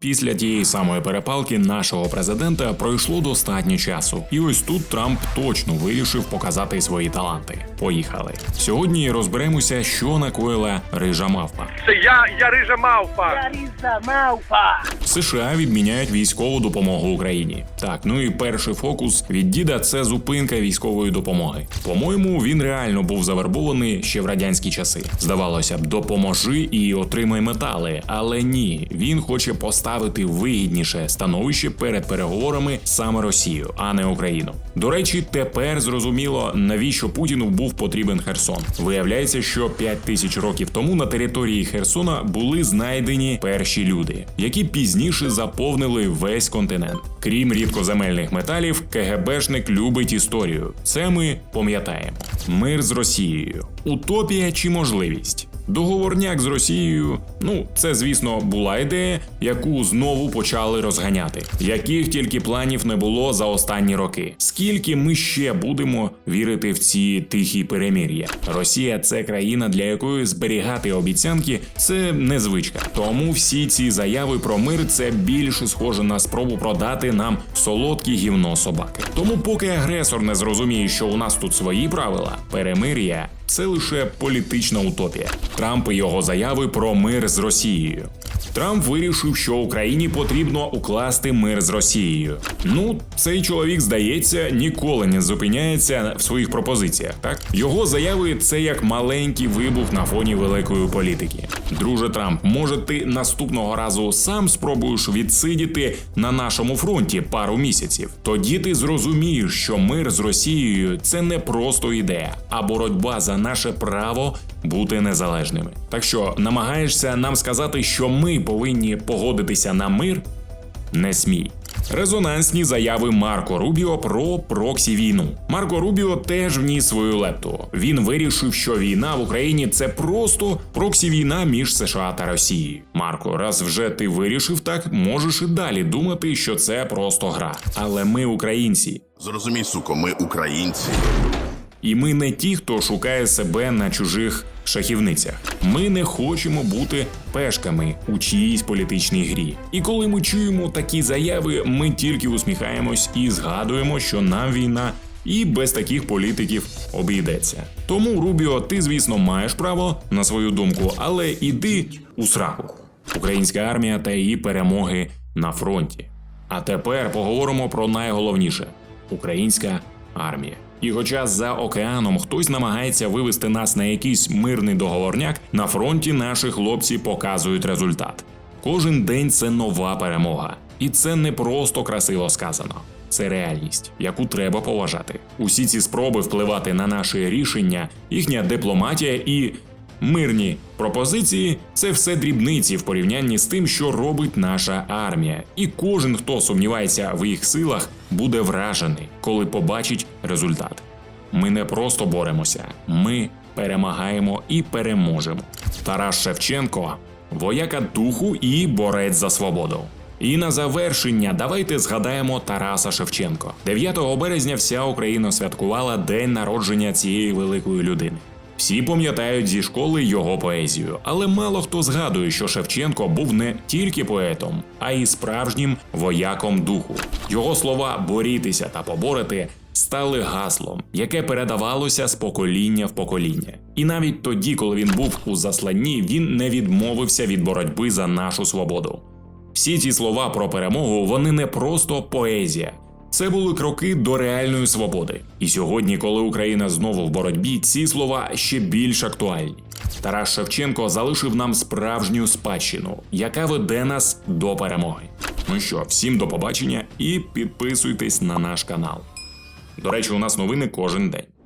Після тієї самої перепалки нашого президента пройшло достатньо часу, і ось тут Трамп точно вирішив показати свої таланти. Поїхали. Сьогодні розберемося, що накоїла рижа мавпа. Це я, я рижа мавпа. Larissa Malfa. США відміняють військову допомогу Україні. Так, ну і перший фокус від діда це зупинка військової допомоги. По-моєму, він реально був завербований ще в радянські часи. Здавалося б, допоможи і отримай метали, але ні, він хоче поставити вигідніше становище перед переговорами саме Росію, а не Україну. До речі, тепер зрозуміло, навіщо Путіну був потрібен Херсон. Виявляється, що 5 тисяч років тому на території Херсона були знайдені перші люди, які пізніше заповнили весь континент. Крім рідкоземельних металів, КГБшник любить історію. Це ми пам'ятаємо. Мир з Росією, утопія чи можливість. Договорняк з Росією, ну це звісно була ідея, яку знову почали розганяти. Яких тільки планів не було за останні роки. Скільки ми ще будемо вірити в ці тихі перемір'я? Росія це країна, для якої зберігати обіцянки це не звичка. Тому всі ці заяви про мир це більше схоже на спробу продати нам солодкі гівно собаки. Тому, поки агресор не зрозуміє, що у нас тут свої правила, перемир'я це лише політична утопія. Трамп і його заяви про мир з Росією. Трамп вирішив, що Україні потрібно укласти мир з Росією. Ну, цей чоловік, здається, ніколи не зупиняється в своїх пропозиціях. Так його заяви це як маленький вибух на фоні великої політики. Друже Трамп, може, ти наступного разу сам спробуєш відсидіти на нашому фронті пару місяців. Тоді ти зрозумієш, що мир з Росією це не просто ідея, а боротьба за наше право бути незалежними. Так що намагаєшся нам сказати, що ми повинні погодитися на мир? Не смій. Резонансні заяви Марко Рубіо про проксі війну. Марко Рубіо теж вніс свою лепту. Він вирішив, що війна в Україні це просто проксі війна між США та Росією. Марко, раз вже ти вирішив так, можеш і далі думати, що це просто гра. Але ми українці, Зрозумій, суко, ми українці. І ми не ті, хто шукає себе на чужих шахівницях. Ми не хочемо бути пешками у чиїсь політичній грі. І коли ми чуємо такі заяви, ми тільки усміхаємось і згадуємо, що нам війна і без таких політиків обійдеться. Тому, Рубіо, ти, звісно, маєш право на свою думку, але іди у сраку. Українська армія та її перемоги на фронті. А тепер поговоримо про найголовніше українська армія. І хоча за океаном хтось намагається вивести нас на якийсь мирний договорняк, на фронті наші хлопці показують результат. Кожен день це нова перемога, і це не просто красиво сказано. Це реальність, яку треба поважати. Усі ці спроби впливати на наші рішення, їхня дипломатія і Мирні пропозиції це все дрібниці в порівнянні з тим, що робить наша армія. І кожен, хто сумнівається в їх силах, буде вражений, коли побачить результат. Ми не просто боремося, ми перемагаємо і переможемо. Тарас Шевченко вояка духу і борець за свободу. І на завершення давайте згадаємо Тараса Шевченко. 9 березня вся Україна святкувала день народження цієї великої людини. Всі пам'ятають зі школи його поезію, але мало хто згадує, що Шевченко був не тільки поетом, а й справжнім вояком духу. Його слова борітися та поборити стали гаслом, яке передавалося з покоління в покоління. І навіть тоді, коли він був у засланні, він не відмовився від боротьби за нашу свободу. Всі ці слова про перемогу вони не просто поезія. Це були кроки до реальної свободи. І сьогодні, коли Україна знову в боротьбі, ці слова ще більш актуальні. Тарас Шевченко залишив нам справжню спадщину, яка веде нас до перемоги. Ну що, всім до побачення і підписуйтесь на наш канал. До речі, у нас новини кожен день.